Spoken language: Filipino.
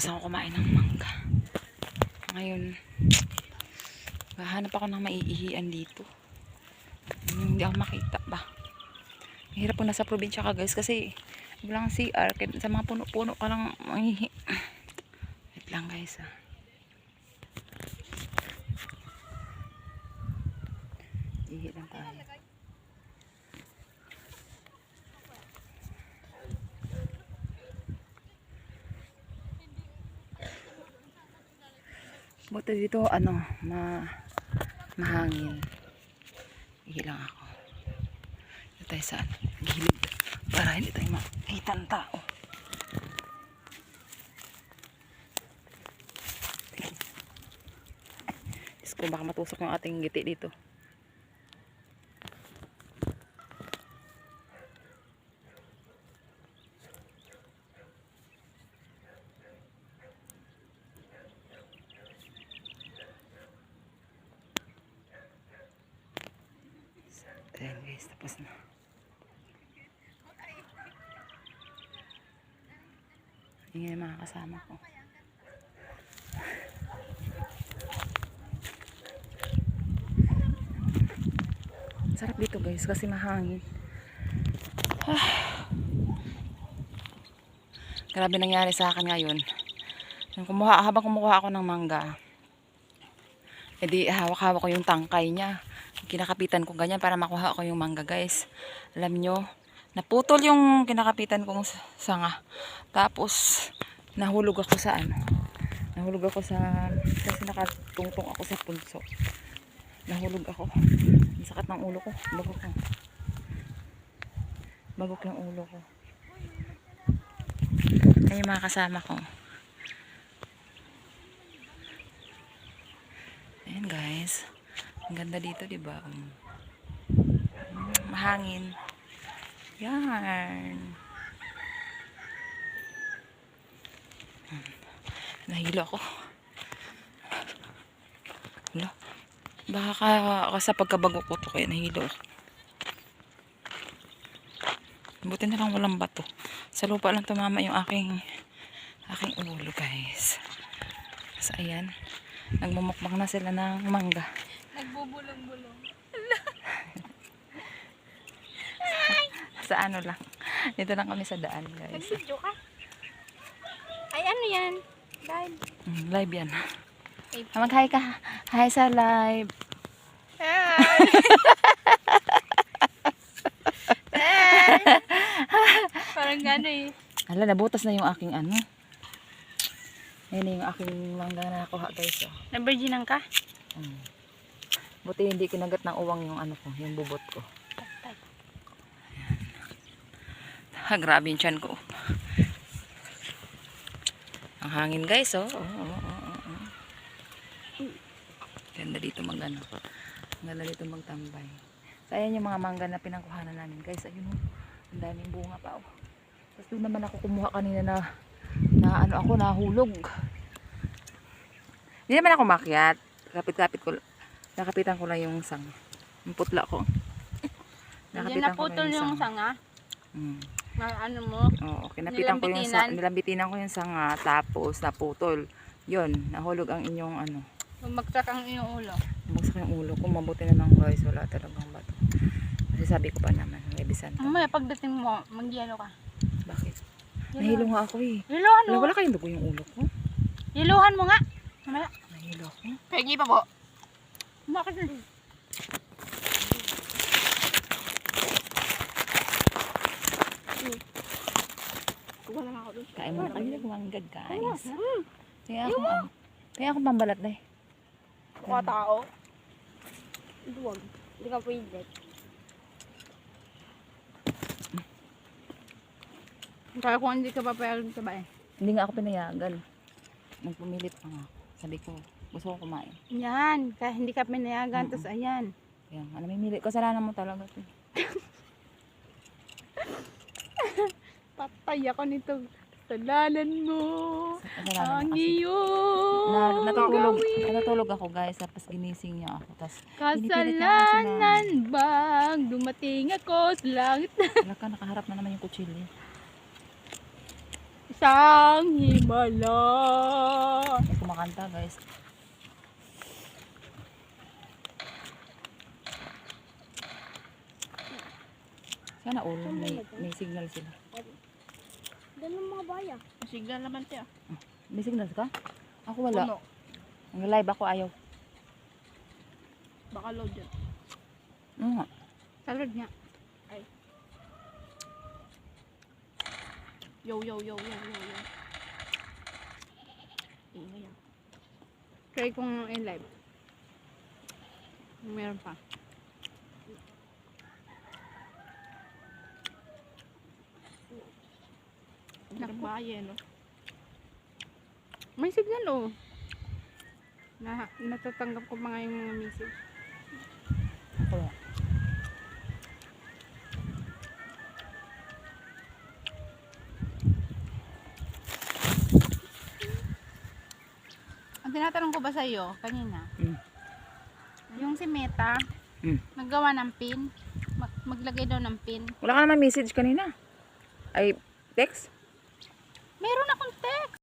Tapos ako kumain ng mangga. Ngayon, hahanap ako ng maiihian dito. Hindi ako makita ba. Mahirap po nasa probinsya ka guys kasi walang CR. Sa mga puno-puno ka lang mangihi. Wait lang guys ah. Ihi lang tayo. Buti dito, ano, ma mahangin. Ihi lang ako. Dito tayo sa gilid. Para hindi tayo makita ng tao. Diyos ko, baka matusok yung ating ngiti dito. Ayan guys, tapos na. Yung yung mga kasama ko. Sarap dito guys kasi mahangin. Ah. Grabe nangyari sa akin ngayon. Yung kumuha, habang kumukuha ako ng mangga, edi hawak-hawak ko yung tangkay niya. Kinakapitan ko ganyan para makuha ko yung mangga guys. Alam nyo, naputol yung kinakapitan kong sanga. Tapos, nahulog ako sa ano. Nahulog ako sa, kasi nakatungtong ako sa punso. Nahulog ako. Ang sakit ng ulo ko. Bagok lang. Bagok yung ulo ko. Ay, yung mga kasama ko. Ayan guys. Ang ganda dito, di ba? Um, mahangin. Yan. Nahilo ako. Hala. Baka ka, ka sa pagkabago ko to kaya nahilo ako. Buti na lang walang bato. Sa lupa lang tumama yung aking aking ulo guys. So ayan. Nagmumukbang na sila ng mangga. Nagbubulong-bulong. Sa ano lang. Dito lang kami sa daan guys. Nag-video ka? Ay, ano yan? Live. Mm, live yan. Ah, Mag-hi ka. Hi sa live. Hi! Parang gano'n eh. Hala, nabutas na yung aking ano. Ayan na yung aking mangga na nakuha guys. Oh. Na-virginan ka? Mm. Buti hindi kinagat ng uwang yung ano ko, yung bubot ko. Ha, grabe yung tiyan ko. Ang hangin guys, oh. Oo, oo, oo, oo. Ganda dito mag ano. Ganda dito magtambay. So, ayan yung mga mangga na pinangkuhanan namin guys. Ayun oh. Ang daming bunga pa oh. Tapos doon naman ako kumuha kanina na na ano ako nahulog. Hindi naman ako makyat. Kapit-kapit ko nakapitan ko lang yung sang. Yung putla ko. Hindi naputol yung sanga. Mm. Na ano mo. Oo, kinapitan ko yung sa, Nilambitinan? ko yung sanga tapos naputol. Yun, nahulog ang inyong ano. Bumagsak ang iyong ulo. Bumagsak yung ulo ko, mabuti na lang guys, wala talagang bato. Kasi sabi ko pa naman, may bisan. Mamaya pagdating mo, magyelo ka. Bakit? Nahilo nga ako eh. Wala, mo. wala kayong dugo yung ulo ko. Yeluhan mo nga. Mamaya. Nahilo ako. Pegi pa po. Bakit? Kuha lang ako dun. Kain mo na kami nagmanggad guys. Kaya ako ano. Kaya ako pambalat na eh. Kuha tao. Duwag. Hindi ka pwede. Kaya kung hindi ka papayagan sa bahay. Hindi nga ako pinayagan. Nagpumilit pa nga. Sabi ko, gusto ko kumain. Yan. Kaya hindi ka pinayagan. Mm-mm. Tapos ayan. Kaya nga, namimili. Kasalanan mo talaga to. Patay ako nito. Kasalanan mo. Kasalanan Ang mo iyong Na, natutulog, gawin. natutulog ako guys, tapos ginising niya ako. Tapos, Kasalanan bang dumating ako sa langit na wala ka, nakaharap na naman yung kutsilyo. Isang himala. May kumakanta guys. Sana all may, may signal sila. Doon ang mga baya. Signal naman siya. May signal ka? Ako wala. Puno. Ang live ako ayaw. Baka load yun. Oo nga. Sa load nga. Yo, yo, yo, yo, yo, yo. Ingay ah. Try kong i-live. Meron pa. Nakbaye, no? May signal, oh. Na, natatanggap ko mga yung mga message. Tinatanong ko ba sa iyo kanina, Mm. yung si Meta, Mm. naggawa ng pin, mag- maglagay daw ng pin. Wala ka naman message kanina. Ay, text? Meron akong text.